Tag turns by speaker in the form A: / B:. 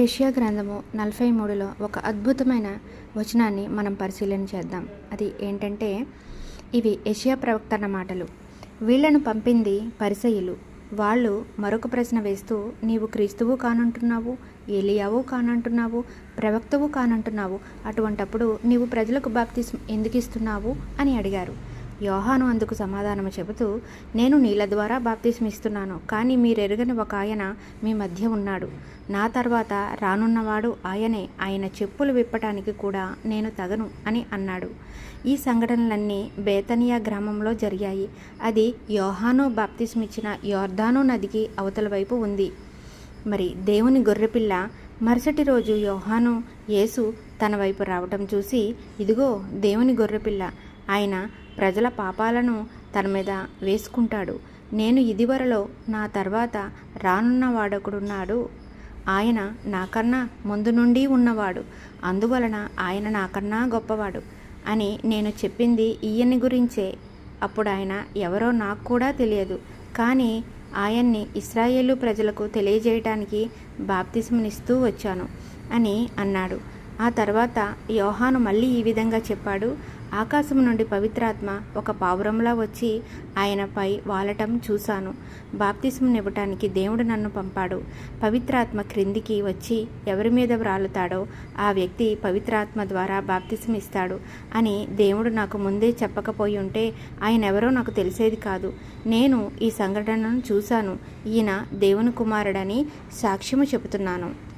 A: Asia గ్రంథము నలభై మూడులో ఒక అద్భుతమైన వచనాన్ని మనం పరిశీలన చేద్దాం. అది ఏంటంటే ఇవి ఏషియా ప్రవక్తన మాటలు. వీళ్ళను పంపింది పరిసయులు వాళ్ళు మరొక ప్రశ్న వేస్తూ నీవు క్రీస్తువు కానంటున్నావు ఏలియావు కానంటున్నావు ప్రవక్తవు కానంటున్నావు అటువంటప్పుడు నీవు ప్రజలకు బాప్తి ఎందుకు ఇస్తున్నావు అని అడిగారు. యోహాను అందుకు సమాధానము చెబుతూ నేను నీళ్ళ ద్వారా బాప్తిస్మిస్తున్నాను కానీ మీరెరుగని ఒక ఆయన మీ మధ్య ఉన్నాడు. నా తర్వాత రానున్నవాడు ఆయనే ఆయన చెప్పులు విప్పటానికి కూడా నేను తగను అని అన్నాడు. ఈ సంఘటనలన్నీ బేతనియా గ్రామంలో జరిగాయి. అది యోహాను బాప్తిస్మిచ్చిన యోర్ధాను నదికి అవతల వైపు ఉంది. మరి దేవుని గొర్రెపిల్ల మరుసటి రోజు యోహాను యేసు తన వైపు రావటం చూసి ఇదిగో దేవుని గొర్రెపిల్ల ఆయన ప్రజల పాపాలను తన మీద వేసుకుంటాడు. నేను ఇదివరలో నా తర్వాత రానున్న వాడొకడున్నాడు. ఆయన నాకన్నా ముందు నుండి ఉన్నవాడు. అందువలన ఆయన నాకన్నా గొప్పవాడు అని నేను చెప్పింది ఈయన్ని గురించే. అప్పుడు ఆయన ఎవరో నాకు కూడా తెలియదు. కానీ ఆయన్ని ఇస్రాయేలు ప్రజలకు తెలియజేయటానికి బాప్తిసమునిస్తూ వచ్చాను అని అన్నాడు. ఆ తర్వాత యోహాను మళ్ళీ ఈ విధంగా చెప్పాడు. ఆకాశం నుండి పవిత్రాత్మ ఒక పావురంలా వచ్చి ఆయనపై వాలటం చూశాను. బాప్తిసం ఇవ్వటానికి దేవుడు నన్ను పంపాడు. పవిత్రాత్మ క్రిందికి వచ్చి ఎవరి మీద వ్రాలుతాడో ఆ వ్యక్తి పవిత్రాత్మ ద్వారా బాప్తిసం ఇస్తాడు అని దేవుడు నాకు ముందే చెప్పకపోయి ఉంటే ఆయన ఎవరో నాకు తెలిసేది కాదు. నేను ఈ సంఘటనను చూశాను. ఈయన దేవుని కుమారుడని సాక్ష్యము చెబుతున్నాను.